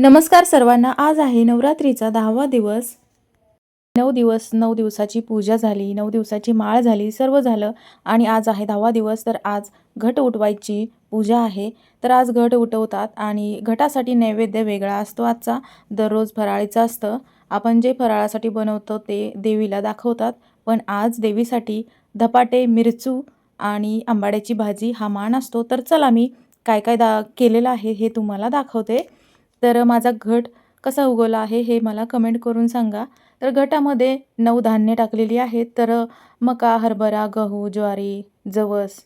नमस्कार सर्वांना. आज आहे नवरात्रीचा दहावा दिवस. नऊ दिवस नऊ दिवसाची पूजा झाली नऊ दिवसाची माळ झाली सर्व झालं आणि आज आहे दहावा दिवस. तर आज घट उठवायची पूजा आहे. तर आज घट उठवतात आणि घटासाठी नैवेद्य वेगळा असतो आजचा. दररोज फराळीचं असतं. आपण जे फराळासाठी बनवतो ते देवीला दाखवतात. पण आज देवीसाठी धपाटे मिरचू आणि आंबाड्याची भाजी हा मान असतो. तर चला मी काय काय दा केलेलं आहे हे तुम्हाला दाखवते. तर माझा घट कसा उगवला आहे हे मला कमेंट करून सांगा. तर घटामध्ये नऊ धान्य टाकलेली आहेत. तर मका हरभरा गहू ज्वारी जवस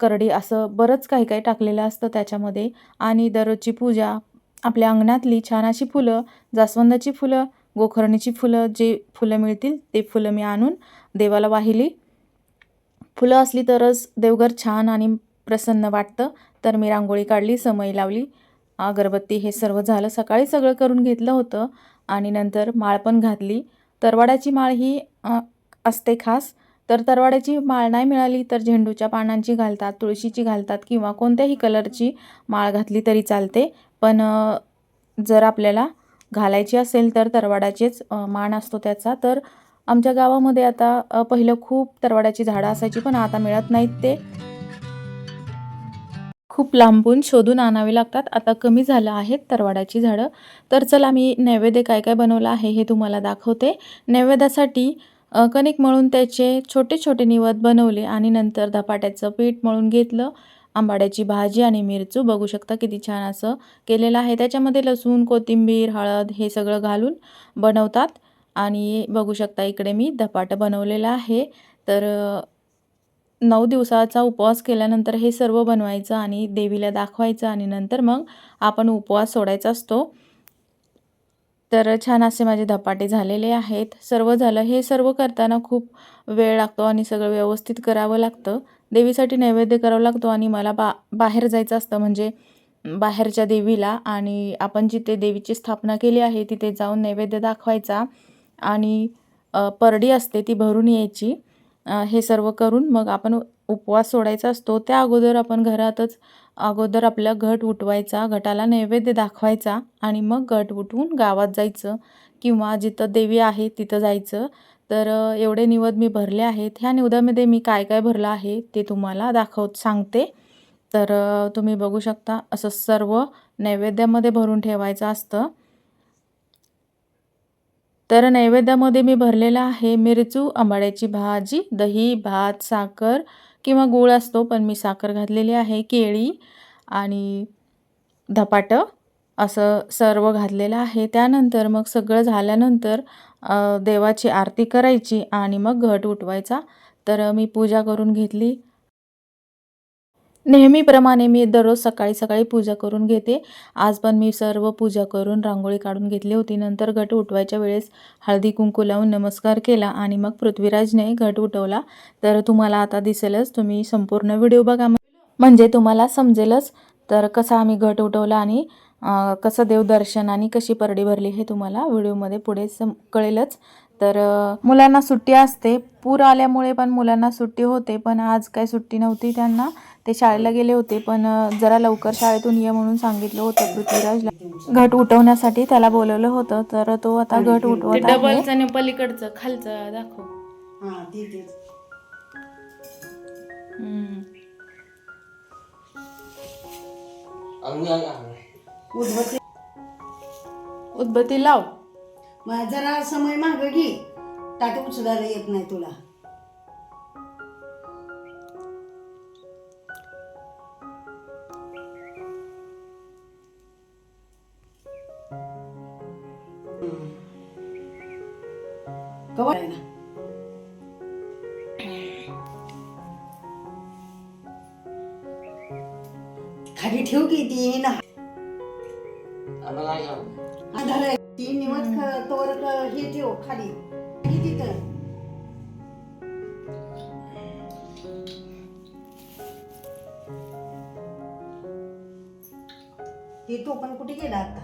करडी असं बरंच काही काही टाकलेलं असतं त्याच्यामध्ये. आणि दररोजची पूजा आपल्या अंगणातली छान अशी फुलं जास्वंदाची फुलं गोखरणीची फुलं जे फुलं मिळतील ते फुलं मी आणून देवाला वाहिली. फुलं असली तरच देवघर छान आणि प्रसन्न वाटतं. तर मी रांगोळी काढली समई लावली. अगरबत्ती हे सर्व झालं सकाळी सगळं करून घेतलं होतं आणि नंतर माळ पण घातली. तरवाड्याची माळ ही असते खास. तर तरवाड्याची माळ नाही मिळाली तर झेंडूच्या पानांची घालतात तुळशीची घालतात किंवा कोणत्याही कलरची माळ घातली तरी चालते. पण जर आपल्याला घालायची असेल तर तरवाडाचेच मान असतो त्याचा. तर आमच्या गावामध्ये आता पहिलं खूप तरवाड्याची झाडं असायची पण आता मिळत नाहीत ते. खूप लांबून शोधून आणावे लागतात. आता कमी झालं आहेत तरवाड्याची झाडं. तर चला मी नैवेद्य काय काय बनवलं आहे हे तुम्हाला दाखवते. नैवेद्यासाठी कणिक मळून त्याचे छोटे छोटे निवद बनवले आणि नंतर धपाट्याचं पीठ मळून घेतलं. आंबाड्याची भाजी आणि मिरचू बघू शकता किती छान असं केलेलं आहे. त्याच्यामध्ये लसूण कोथिंबीर हळद हे सगळं घालून बनवतात. आणि बघू शकता इकडे मी धपाटं बनवलेलं आहे. तर नऊ दिवसाचा उपवास केल्यानंतर हे सर्व बनवायचं आणि देवीला दाखवायचं आणि नंतर मग आपण उपवास सोडायचा असतो. तर छान असे माझे धपाटे झालेले आहेत. सर्व झालं. हे सर्व करताना खूप वेळ लागतो आणि सगळं व्यवस्थित करावं लागतं. देवीसाठी नैवेद्य करावं लागतो आणि मला बा बाहेर जायचं असतं. म्हणजे बाहेरच्या देवीला आणि आपण जिथे देवीची स्थापना केली आहे तिथे जाऊन नैवेद्य दाखवायचा आणि परडी असते ती भरून यायची. हे सर्व करून मग आपण उपवास सोडायचा असतो. त्या अगोदर आपण घरातच अगोदर आपला घट उठवायचा घटाला नैवेद्य दाखवायचा आणि मग घट उठवून गावात जायचं किंवा जिथं देवी आहे तिथं जायचं. तर एवढे निवद मी भरले आहेत. ह्या निवदामध्ये मी काय काय भरलं आहे ते तुम्हाला दाखव सांगते. तर तुम्ही बघू शकता असं सर्व नैवेद्यामध्ये भरून ठेवायचं असतं. तर नैवेद्यामध्ये मी भरलेला आहे मिरचू आंबाड्याची भाजी दही भात साखर किंवा गूळ असतो पण मी साखर घातलेली आहे केळी आणि धपाटं असं सर्व घातलेलं आहे. त्यानंतर मग सगळं झाल्यानंतर देवाची आरती करायची आणि मग घट उठवायचा. तर मी पूजा करून घेतली. नेहमीप्रमाणे मी दररोज सकाळी सकाळी पूजा करून घेते. आज पण मी सर्व पूजा करून रांगोळी काढून घेतली होती. नंतर घट उठवायच्या वेळेस हळदी कुंकू लावून नमस्कार केला आणि मग पृथ्वीराजने घट उठवला. तर तुम्हाला आता दिसेलच तुम्ही संपूर्ण व्हिडिओ बघा. म्हणजे तुम्हाला समजेलच तर कसा आम्ही घट उठवला आणि कसं देवदर्शन आणि कशी परडी भरली हे तुम्हाला व्हिडिओमध्ये पुढे सम कळेलच. तर मुलांना सुट्टी असते. पूर आल्यामुळे पण मुलांना सुट्टी होते पण आज काही सुट्टी नव्हती त्यांना. ते शाळेला गेले होते पण जरा लवकर शाळेतून ये म्हणून सांगितलं होतं पृथ्वीराजला. घट उठवण्यासाठी त्याला बोलवलं होतं. तर तो आता घट उठवत आहे. पलीकडचं. खालचं दाखव. हा उद्बत्ती उदबत्ती लाव. मग जरा समय माग घे. ताट उचलायला येत नाही तुला. कवा ना? खाली ठेव की ती ना हा, झालंय. ती निवत ख- तोवर क- हे ठेव खाली. तिथं. ती तो पण कुठे गेला आता?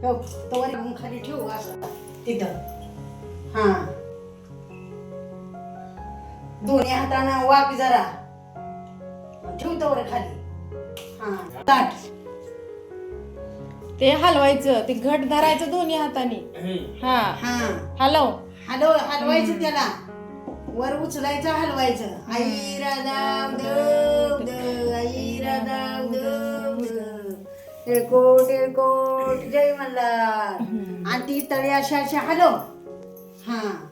ठेव तोवर घेऊन खाली ठेव असं. तिथं. हा. दोन्ही हातानं वाप जरा. ठेव तोवर खाली. हा ताट ते हलवायचं ते घट धरायचं दोन्ही हाताने. हा. हा. हलव. हलव हलवायचं त्याला. वर उचलायचं हलवायचं. आई देव देव आई राधाव देव देव टिळकोट टिळकोट जय मल्हार. आणि ती तळी अशा अशा हलव. हा.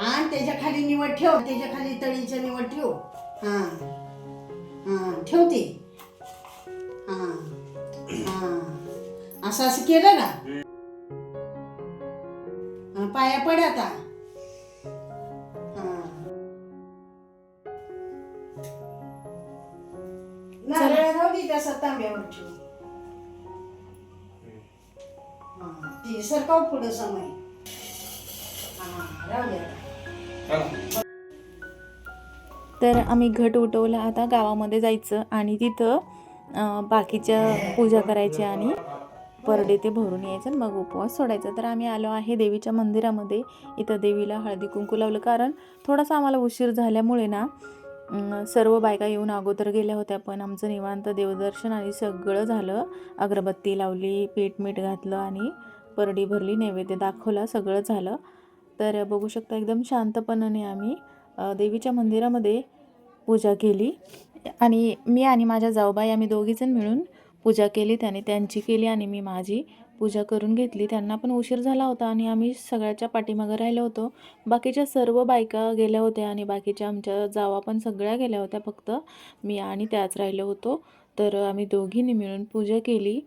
आणि त्याच्याखाली निवड ठेव. त्याच्याखाली तळीच्या निवड ठेव. हा. हा. ठेवते. हा. हा. असं असं केलं ना? हा, पाया पड आता. हा. नारळ राहू दे तसा तांब्यावर ठेव हा, ती सरकाव पुढं समय हा राहू दे आता. तर आम्ही घट उठवला आता गावामध्ये जायचं आणि तिथं अं, बाकीच्या पूजा करायची आणि हो. परडे ते भरून यायचं आणि मग उपवास सोडायचा. तर आम्ही आलो आहे देवीच्या मंदिरामध्ये. इथं देवीला हळदी कुंकू लावलं. कारण थोडासा आम्हाला उशीर झाल्यामुळे ना सर्व बायका येऊन अगोदर गेल्या होत्या. पण आमचं निवांत देवदर्शन आणि सगळं झालं. अगरबत्ती लावली पीठ मीठ घातलं आणि परडी भरली नैवेद्य दाखवला सगळं झालं. तर बघू शकता एकदम शांतपणाने आम्ही देवीच्या मंदिरामध्ये पूजा केली. आणि मी आणि माझ्या जाऊबाई आम्ही दोघीजण मिळून पूजा केली त्याने त्यांची केली आणि मी माझी पूजा करून घेतली. त्यांना पण उशीर झाला होता आणि आम्ही सगळ्याच्या पाठीमागं राहिलो होतो. बाकीच्या सर्व बायका गेल्या होत्या आणि बाकीच्या आमच्या जावा पण सगळ्या गेल्या होत्या फक्त मी आणि त्याच राहिलो होतो. तर आम्ही दोघींनी मिळून पूजा केली.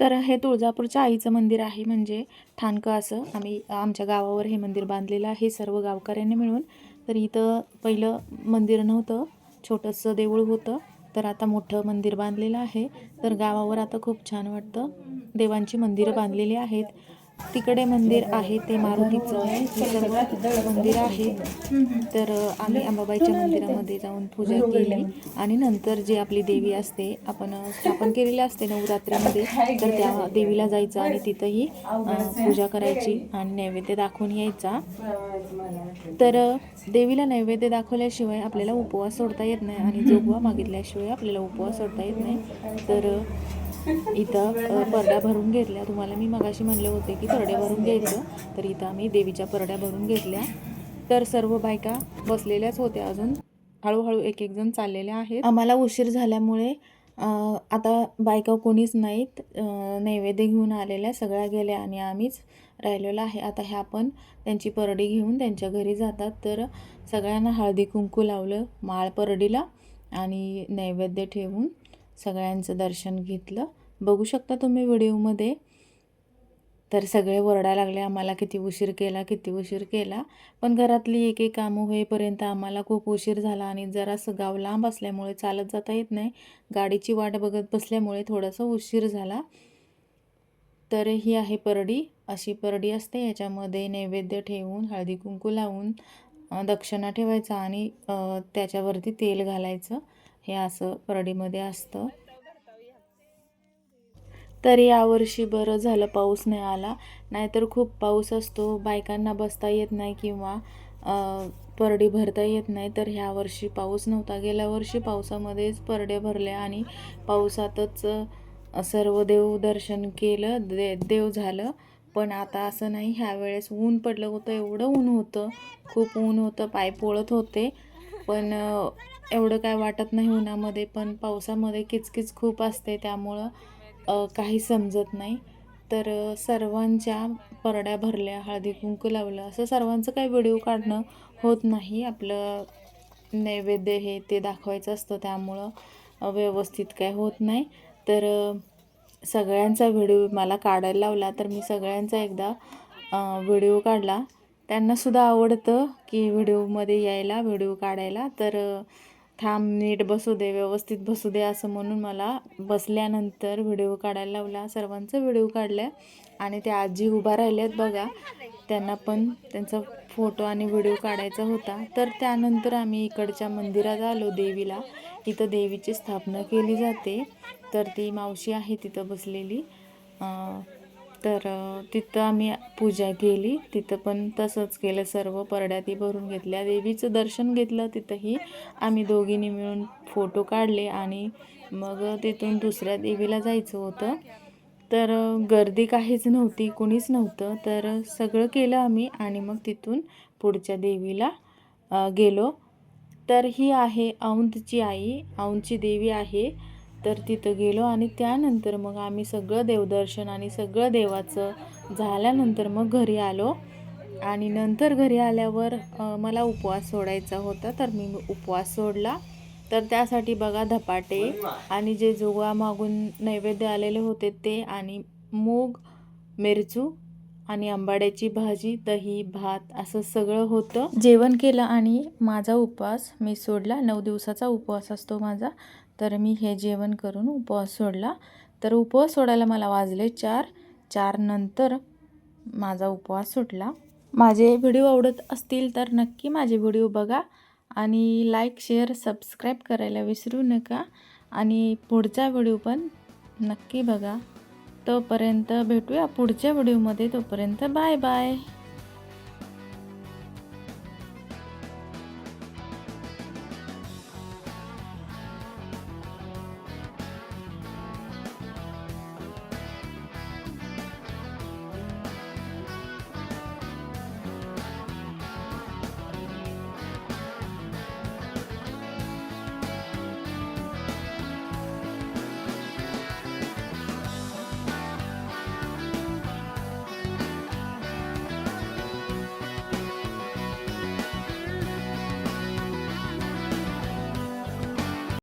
तर हे तुळजापूरच्या आईचं मंदिर आहे म्हणजे ठाणकं असं. आम्ही आमच्या गावावर हे मंदिर बांधलेलं आहे सर्व गावकऱ्यांनी मिळून. तर इथं पहिलं मंदिर नव्हतं छोटंसं देऊळ होतं. तर आता मोठं मंदिर बांधलेलं आहे. तर गावावर आता खूप छान वाटतं. देवांची मंदिरं बांधलेली आहेत. तिकडे मंदिर आहे ते मारुतीचं. सर्व मंदिर आहे. तर आम्ही अंबाबाईच्या मंदिरामध्ये जाऊन पूजा केली. आणि नंतर जी आपली देवी असते आपण स्थापन केलेली असते नवरात्रीमध्ये तर त्या देवीला जायचं आणि तिथंही पूजा करायची आणि नैवेद्य दाखवून यायचा. तर देवीला नैवेद्य दाखवल्याशिवाय आपल्याला उपवास सोडता येत नाही आणि जोगवा मागितल्याशिवाय आपल्याला उपवास सोडता येत नाही. तर इथं परड्या भरून घेतल्या. तुम्हाला मी मगाशी म्हणले होते की परड्या भरून घ्यायचं. तर इथं आम्ही देवीच्या परड्या भरून घेतल्या. तर सर्व बायका बसलेल्याच होत्या अजून. हळूहळू एक एक जण चाललेल्या आहेत. आम्हाला उशीर झाल्यामुळे आता बायका कोणीच नाहीत. नैवेद्य घेऊन आलेल्या सगळ्या गेल्या आणि आम्हीच राहिलेलो आहे. आता ह्या पण त्यांची परडी घेऊन त्यांच्या घरी जातात. तर सगळ्यांना हळदी कुंकू लावलं माळ परडीला आणि नैवेद्य ठेवून सगळ्यांचं दर्शन घेतलं. बघू शकता तुम्ही व्हिडिओमध्ये. तर सगळे वरडा लागले आम्हाला किती उशीर केला किती उशीर केला. पण घरातली एक एक कामं होईपर्यंत आम्हाला खूप उशीर झाला आणि जरासं गाव लांब असल्यामुळे चालत जाता येत नाही. गाडीची वाट बघत बसल्यामुळे थोडासा उशीर झाला. तर ही आहे परडी. अशी परडी असते याच्यामध्ये नैवेद्य ठेवून हळदी कुंकू लावून दक्षिणा ठेवायचा आणि त्याच्यावरती तेल घालायचं. हे असं परडीमध्ये असतं. तर यावर्षी बरं झालं पाऊस नाही आला नाहीतर खूप पाऊस असतो. बायकांना बसता येत नाही किंवा परडी भरता येत नाही. तर ह्या वर्षी पाऊस नव्हता. गेल्या वर्षी पावसामध्येच परडे भरले आणि पावसातच सर्व देव दर्शन केलं. दे देव झालं. पण आता असं नाही. ह्या वेळेस ऊन पडलं होतं. एवढं ऊन होतं. खूप ऊन होतं. पाय पोळत होते. पण एवढं काय वाटत नाही उन्हामध्ये पण पावसामध्ये किचकिच खूप असते त्यामुळं काही समजत नाही. तर सर्वांच्या परड्या भरल्या हळदी कुंकू लावलं असं सर्वांचं काही व्हिडिओ काढणं होत नाही. आपलं नैवेद्य हे ते दाखवायचं असतं त्यामुळं व्यवस्थित काय होत नाही. तर सगळ्यांचा व्हिडिओ मला काढायला लावला तर मी सगळ्यांचा एकदा व्हिडिओ काढला. त्यांनासुद्धा आवडतं की व्हिडिओमध्ये यायला व्हिडिओ काढायला. तर थांब नीट बसू दे व्यवस्थित बसू दे असं म्हणून मला बसल्यानंतर व्हिडिओ काढायला लावला. सर्वांचा व्हिडिओ काढला आणि त्या आजी उभा राहिल्यात बघा. त्यांना पण त्यांचा फोटो आणि व्हिडिओ काढायचा होता. तर त्यानंतर आम्ही इकडच्या मंदिरात आलो देवीला. इथं देवीची स्थापना केली जाते. तर ती मावशी आहे तिथं बसलेली. तर तिथं आम्ही पूजा केली. तिथं पण तसंच केलं. सर्व परड्याती भरून घेतल्या. देवीचं दर्शन घेतलं. तिथंही आम्ही दोघींनी मिळून फोटो काढले आणि मग तिथून दुसऱ्या देवीला जायचं होतं. तर गर्दी काहीच नव्हती. कुणीच नव्हतं. तर सगळं केलं आम्ही आणि मग तिथून पुढच्या देवीला गेलो. तर ही आहे औंधची आई. औंधची देवी आहे. तर तिथं गेलो आणि त्यानंतर मग आम्ही सगळं देवदर्शन आणि सगळं देवाचं झाल्यानंतर मग घरी आलो. आणि नंतर घरी आल्यावर मला उपवास सोडायचा होता तर मी उपवास सोडला. तर त्यासाठी बघा धपाटे आणि जे जोगा मागून नैवेद्य आलेले होते ते आणि मूग मिरचू आणि आंबाड्याची भाजी दही भात असं सगळं होतं. जेवण केलं आणि माझा उपवास मी सोडला. नऊ दिवसाचा उपवास असतो माझा. तर मी हे जेवण करून उपवास सोडला. तर उपवास सोडायला मला वाजले चार. चार नंतर माझा उपवास सुटला. माझे व्हिडिओ आवडत असतील तर नक्की माझे व्हिडिओ बघा आणि लाईक शेअर सबस्क्राईब करायला विसरू नका. आणि पुढचा व्हिडिओ पण नक्की बघा. तोपर्यंत भेटूया पुढच्या व्हिडिओमध्ये. तोपर्यंत बाय बाय.